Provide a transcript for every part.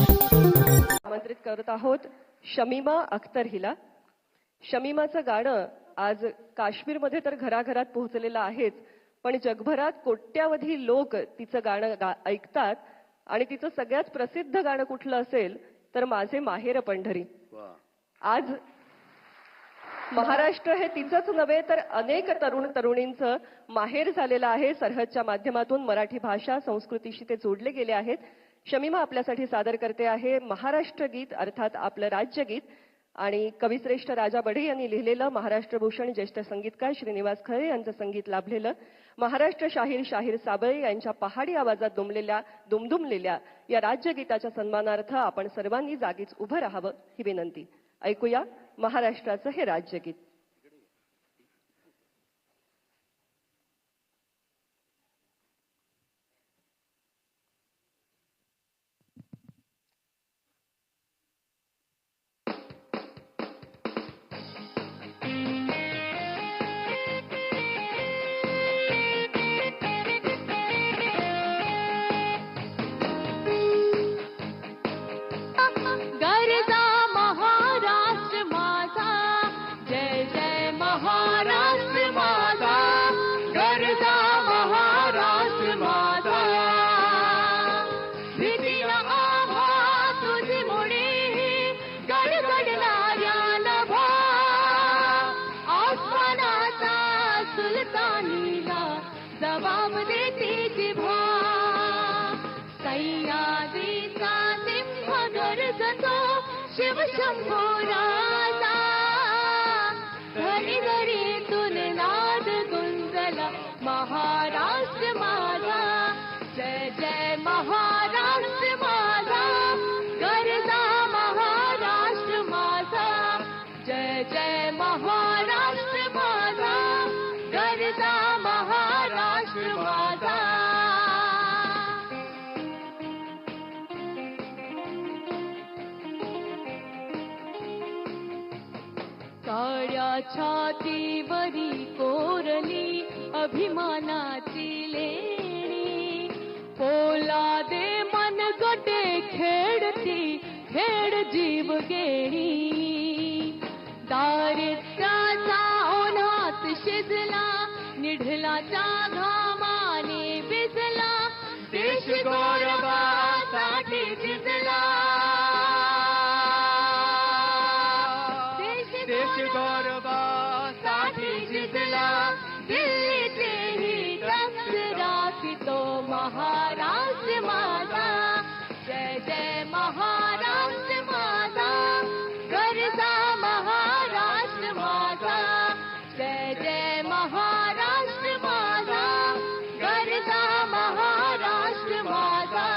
आमंत्रित करत आहोत शमीमा अख्तर हिला. शमीमाचं गाणं आज काश्मीरमध्ये तर घराघरात पोहोचलेलं आहेच पण जगभरात कोट्यावधी लोक तिचं गाणं गा ऐकतात आणि तिचं सगळ्यात प्रसिद्ध गाणं कुठलं असेल तर माझे माहेर पंढरी. आज महाराष्ट्र हे तिचंच नव्हे तर अनेक तरुण तरुणींचं माहेर झालेलं आहे. सरहदच्या माध्यमातून मराठी भाषा संस्कृतीशी ते जोडले गेले आहेत. शमीमा आपल्यासाठी सादर करते आहे महाराष्ट्र गीत अर्थात आपलं राज्यगीत आणि कविश्रेष्ठ राजा बढे यांनी लिहिलेलं महाराष्ट्र भूषण ज्येष्ठ संगीतकार श्रीनिवास खरे यांचं संगीत लाभलेलं महाराष्ट्र शाहीर शाहीर साबळे यांच्या पहाडी आवाजात दुमलेल्या दुमदुमलेल्या या राज्यगीताच्या सन्मानार्थ आपण सर्वांनी जागीच उभं राहावं ही विनंती. ऐकूया महाराष्ट्राचं हे राज्यगीत. शिवशंभो राजा घरी घरीतून नाद गुंजला महाराष्ट्र माझा. जय जय महा छाती छातीवरी कोरली अभिमानाची लेणी. पोलादे मन गटे खेडती खेड जीव गेली दारिद्र्याचा ओनात शिजला निढलाचा घामाने भिजला. देश गौरवासाठी झिजला राखतो महाराष्ट्र माझा जय जय महाराष्ट्र माझा गरजा महाराष्ट्र माझा जय जय महाराष्ट्र माझा गरजा महाराष्ट्र माझा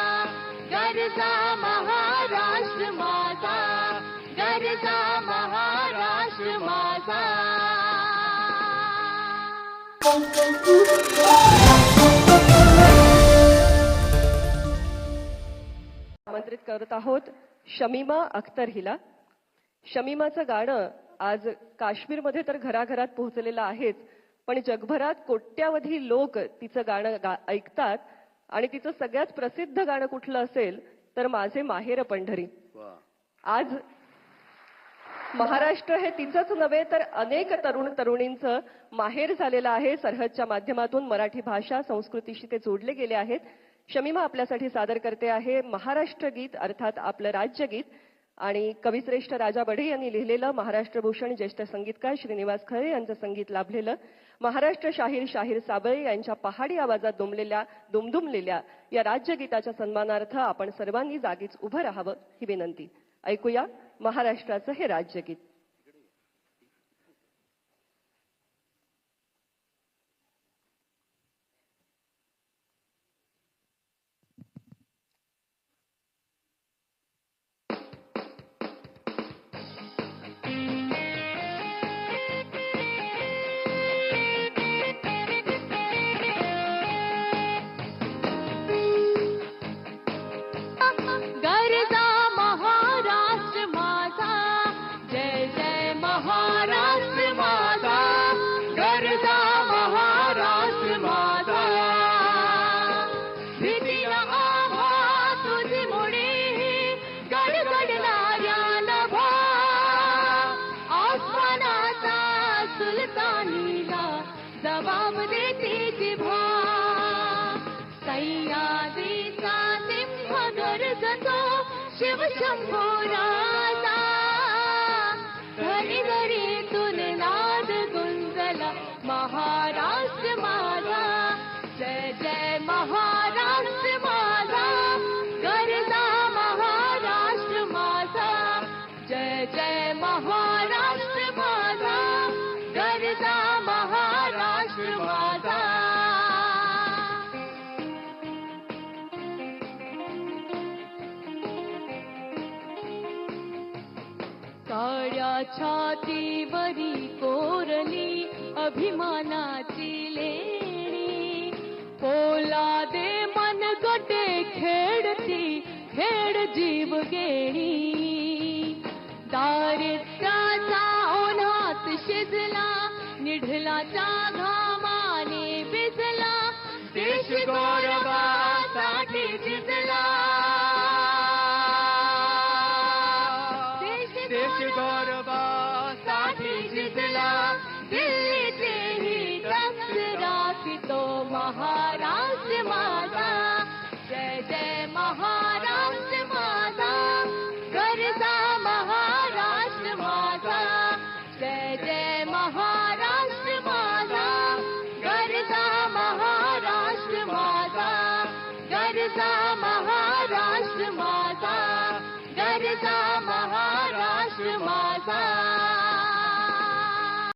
गरजा महाराष्ट्र माझा गरजा महाराष्ट्र माझा आमंत्रित करत आहोत शमीमा अख्तर हिला. शमीमाचं गाणं आज काश्मीरमध्ये तर घराघरात पोहोचलेलं आहेच पण जगभरात कोट्यावधी लोक तिचं गाणं गा ऐकतात आणि तिचं सगळ्यात प्रसिद्ध गाणं कुठलं असेल तर माझे माहेर पंढरी. आज महाराष्ट्र हे तिचंच नव्हे तर अनेक तरुण तरुणींचं माहेर झालेलं आहे. सरहदच्या माध्यमातून मराठी भाषा संस्कृतीशी ते जोडले गेले आहेत. शमीमा आपल्यासाठी सादर करते आहे महाराष्ट्र गीत अर्थात आपलं राज्यगीत आणि कविश्रेष्ठ राजा बढे यांनी लिहिलेलं महाराष्ट्र भूषण ज्येष्ठ संगीतकार श्रीनिवास खळे यांचं संगीत लाभलेलं महाराष्ट्र शाहीर शाहीर साबळे यांच्या पहाडी आवाजात दुमलेल्या दुमदुमलेल्या या राज्यगीताच्या सन्मानार्थ आपण सर्वांनी जागीच उभं राहावं ही विनंती. ऐकूया महाराष्ट्राचं हे राज्यगीत सर्वसम्भोरा काळ्या छातीवरी कोरली अभिमानाची लेणी। पोलादे मन गटे खेळती खेळ जीव गेणी। दारिद्र्याचा ओढात शिजला, निढलाच्या घामाने भिजला। देश गौरवासाठी झिजला देश झिजला